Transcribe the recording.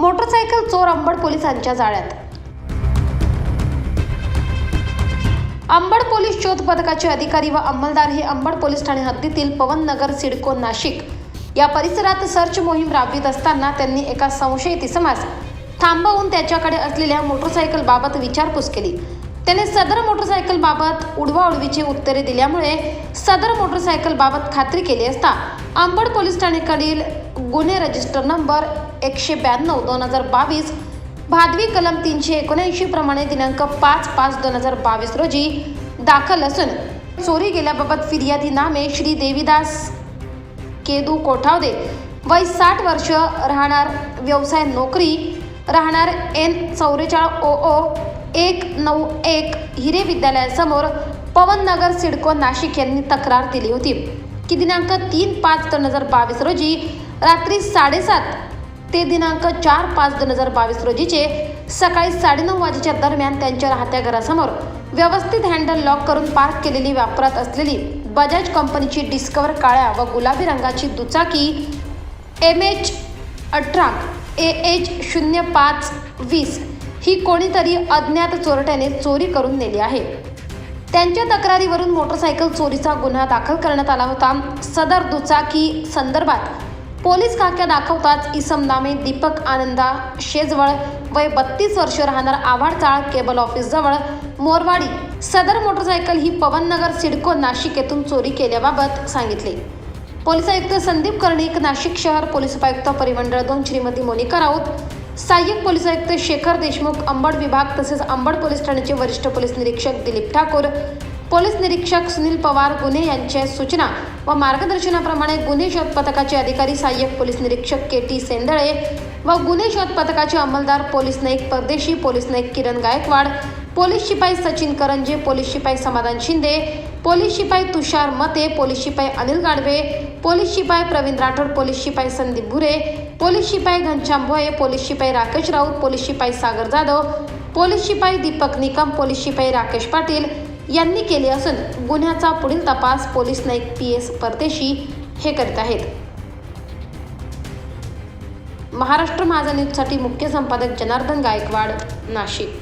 Motorcycle चोर अंबड पोलिसांच्या जाळ्यात. अंबड पोलीस शोध पथकाचे अधिकारी व अंमलदार हे अंबड पोलीस ठाणे हद्दीतील पवननगर सिडको नाशिक या परिसरात सर्च मोहीम राबवित असताना त्यांनी एका संशयित इसमास थांबवून त्याच्याकडे असलेल्या मोटरसायकल बाबत विचारपूस केली. त्याने सदर मोटरसायकल बाबत उडवाउडवीची उत्तरे दिल्यामुळे सदर मोटरसायकल बाबत खात्री केली असता अंबड पोलीस ठाणेकडील गुन्हे रजिस्टर नंबर एकशे ब्याण्णव दोन हजार बावीस भादवी कलम तीनशे एकोणऐंशी प्रमाणे दिनांक पाच पाच दोन हजार बावीस रोजी दाखल असून चोरी गेल्याबाबत फिर्यादी नामे श्री देवीदास केदू कोठावदे वय साठ वर्ष राहणार व्यवसाय नोकरी राहणार एन चौवेचाळ ओ ओ एक नऊ एक हिरे विद्यालयासमोर पवननगर सिडको नाशिक यांनी तक्रार दिली होती. की दिनांक तीन पाच दोन हजार बावीस रोजी रात्री साडेसात ते दिनांक चार पाच दोन हजार बावीस रोजीचे सकाळी साडेनऊ वाजेच्या दरम्यान त्यांच्या राहत्या घरासमोर व्यवस्थित हँडल लॉक करून पार्क केलेली वापरात असलेली बजाज कंपनीची डिस्कवर काळ्या व गुलाबी रंगाची दुचाकी एम एच अठरा ए एच शून्य पाच वीस ही कोणीतरी अज्ञात चोरट्याने चोरी करून नेली आहे. त्यांच्या तक्रारीवरून मोटरसायकल चोरीचा गुन्हा दाखल करण्यात आला होता. सदर दुचाकी संदर्भात पोलीस काक्या दाखवताच इसम नामे दीपक आनंदा शेजवळ वय बत्तीस वर्ष राहणार आव्हाडचाळ केबल ऑफिस जवळ मोरवाडी. सदर मोटरसायकल ही पवननगर सिडको नाशिक येथून चोरी केल्याबाबत सांगितले. पोलीस आयुक्त संदीप कर्णिक नाशिक शहर पोलीस उपायुक्त परिमंडळ दोन श्रीमती मोनिका राऊत सहाय्यक पोलीस आयुक्त शेखर देशमुख अंबड विभाग तसेच अंबड पोलीस ठाण्याचे वरिष्ठ पोलीस निरीक्षक दिलीप ठाकूर पोलीस निरीक्षक सुनील पवार गुन्हे यांच्या सूचना व मार्गदर्शनाप्रमाणे गुन्हे शोध पथकाचे अधिकारी सहाय्यक पोलीस निरीक्षक के टी सेंदळे व गुन्हे शोध पथकाचे अंमलदार पोलीस नाईक परदेशी पोलीस नाईक किरण गायकवाड पोलीस शिपाई सचिन करंजे पोलीस शिपाई समाधान शिंदे पोलीस शिपाई तुषार मते पोलीस शिपाई अनिल गाडवे पोलीस शिपाई प्रवीण राठोड पोलीस शिपाई संदीप भुरे पोलीस शिपाई घनश्याम भोये पोलीस शिपाई राकेश राऊत पोलीस शिपाई सागर जाधव पोलीस शिपाई दीपक निकम पोलीस शिपाई राकेश पाटील यांनी केले असून गुन्ह्याचा पुढील तपास पोलीस नाईक पी एस परदेशी हे करीत आहेत. महाराष्ट्र माझा न्यूजसाठी मुख्य संपादक जनार्दन गायकवाड नाशिक.